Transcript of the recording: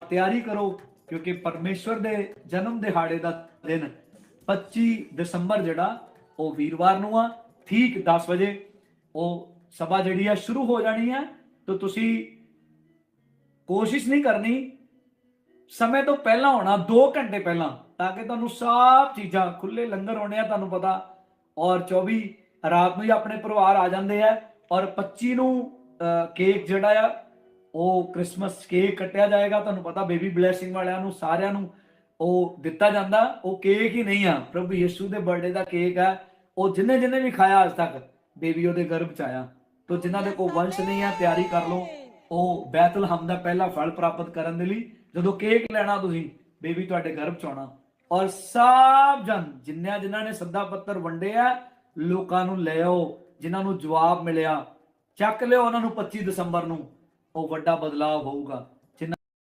ਤਿਆਰੀ ਕਰੋ ਕਿਉਂਕਿ ਪਰਮੇਸ਼ਵਰ ਦੇ ਜਨਮ ਦਿਹਾੜੇ ਦਾ ਦਿਨ 25 ਦਸੰਬਰ ਜਿਹੜਾ ਉਹ ਵੀਰਵਾਰ ਨੂੰ ਆ ਠੀਕ 10 ਵਜੇ। ਉਹ ਸਭਾ ਜਿਹੜੀ ਆ ਸ਼ੁਰੂ ਹੋ ਜਾਣੀ ਆ। ਤਾਂ ਤੁਸੀਂ ਕੋਸ਼ਿਸ਼ ਨਹੀਂ ਕਰਨੀ। ਸਮੇਂ ਤੋਂ ਪਹਿਲਾਂ ਹੋਣਾ 2 ਘੰਟੇ ਪਹਿਲਾਂ ਤਾਂ ਕਿ ਤੁਹਾਨੂੰ ਸਭ ਚੀਜ਼ਾਂ ਖੁੱਲੇ ਲੰਗਰ ਹੋਣੇ ਆ ਤੁਹਾਨੂੰ ਪਤਾ। ਔਰ 24 ਰਾਤ ਨੂੰ ਹੀ ਆਪਣੇ ਪਰਿਵਾਰ ਆ ਜਾਂਦੇ ਆ। ਔਰ 25 ਨੂੰ ਅਹ, ਕੇਕ ਜਿਹੜਾ ਆ ਉਹ ਕ੍ਰਿਸਮਸ ਕੇਕ ਕੱਟਿਆ ਜਾਏਗਾ, ਤੁਹਾਨੂੰ ਪਤਾ ਬੇਬੀ ਬਲੇਸਿੰਗ ਵਾਲਿਆਂ ਨੂੰ, ਸਾਰਿਆਂ ਨੂੰ ਉਹ ਦਿੱਤਾ ਜਾਂਦਾ। ਉਹ ਕੇਕ ਹੀ ਨਹੀਂ ਆ। ਪ੍ਰਭੂ ਯਿਸੂ ਦੇ ਬਰਥਡੇ ਦਾ ਕੇਕ ਆ। ਉਹ ਜਿੰਨੇ ਜਿੰਨੇ ਵੀ ਖਾਇਆ ਅੱਜ ਤੱਕ ਬੇਬੀ ਉਹਦੇ ਗਰਭ ਚ ਆਇਆ। ਤੋ ਜਿਨ੍ਹਾਂ ਦੇ ਕੋਲ ਵੰਸ਼ ਨਹੀਂ ਆ, ਤਿਆਰੀ ਕਰ ਲਓ। ਉਹ ਬੈਤਲ ਹਮ ਦਾ ਪਹਿਲਾ ਫਲ ਪ੍ਰਾਪਤ ਕਰਨ ਦੇ ਲਈ, ਜਦੋਂ ਕੇਕ ਲੈਣਾ ਤੁਸੀਂ ਬੇਬੀ ਤੁਹਾਡੇ ਗਰਭ ਚ ਆਉਣਾ। ਔਰ ਸਭ ਜਨ, ਜਿੰਨਿਆਂ ਜਿਨ੍ਹਾਂ ਨੇ ਸੱਦਾ ਪੱਤਰ ਵੰਡੇ ਆ ਲੋਕਾਂ ਨੂੰ ਲੈ ਆਓ, ਜਿਨ੍ਹਾਂ ਨੂੰ ਜਵਾਬ ਮਿਲਿਆ। ਚੱਕ ਲਿਓ ਉਹਨਾਂ ਨੂੰ 25 ਦਸੰਬਰ ਨੂੰ। ਉਹ ਵੱਡਾ ਬਦਲਾਅ ਹੋਊਗਾ।